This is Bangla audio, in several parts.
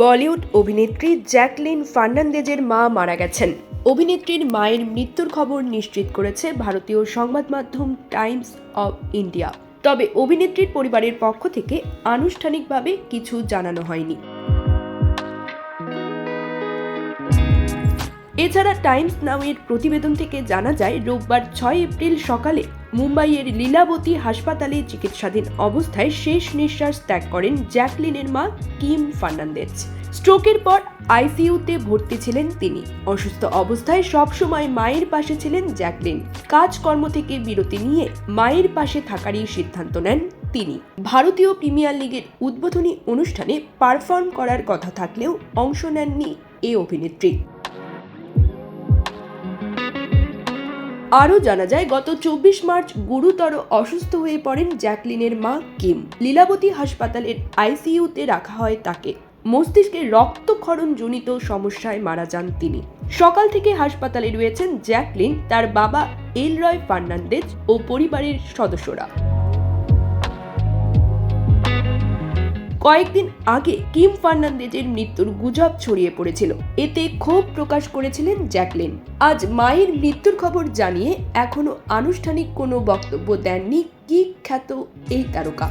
বলিউড অভিনেত্রী জ্যাকলিন ফার্নান্দেজের মা মারা গেছেন। অভিনেত্রীর মায়ের মৃত্যুর খবর নিশ্চিত করেছে ভারতীয় সংবাদ মাধ্যম টাইমস অব ইন্ডিয়া। তবে অভিনেত্রীর পরিবারের পক্ষ থেকে আনুষ্ঠানিকভাবে কিছু জানানো হয়নি। এছাড়া টাইমস নামের প্রতিবেদন থেকে জানা যায়, রোববার ছয় এপ্রিল সকালে মুম্বাইয়ের লীলাবতী হাসপাতালে চিকিৎসাধীন অবস্থায় শেষ নিঃশ্বাস ত্যাগ করেন জ্যাকলিনের মা কিম ফার্নান্দেজ। স্ট্রোকের পর আইসিইউতে ভর্তি ছিলেন তিনি। অসুস্থ অবস্থায় সবসময় মায়ের পাশে ছিলেন জ্যাকলিন। কাজকর্ম থেকে বিরতি নিয়ে মায়ের পাশে থাকারই সিদ্ধান্ত নেন তিনি। ভারতীয় প্রিমিয়ার লিগের উদ্বোধনী অনুষ্ঠানে পারফর্ম করার কথা থাকলেও অংশ নেননি এ অভিনেত্রী। আরও জানা যায়, গত চব্বিশ মার্চ গুরুতর অসুস্থ হয়ে পড়েন জ্যাকলিনের মা কিম। লীলাবতী হাসপাতালের আইসিইউতে রাখা হয় তাকে। মস্তিষ্কে রক্তক্ষরণজনিত সমস্যায় মারা যান তিনি। সকাল থেকে হাসপাতালে রয়েছেন জ্যাকলিন, তার বাবা এলরয় ফার্নান্ডেজ ও পরিবারের সদস্যরা। কয়েকদিন আগে কিম ফার্নান্দেজের মৃত্যুর গুজব ছড়িয়ে পড়েছিল। এতে ক্ষোভ প্রকাশ করেছিলেন জ্যাকলিন। আজ মায়ের মৃত্যুর খবর জানিয়ে এখনও আনুষ্ঠানিক কোনো বক্তব্য দেননি কি খ্যাত এই তারকা।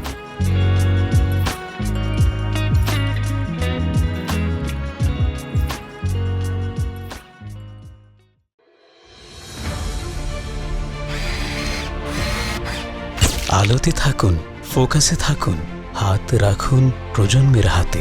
আলোতে থাকুন, ফোকাসে থাকুন হাত রাখুন প্রজন্মের হাতে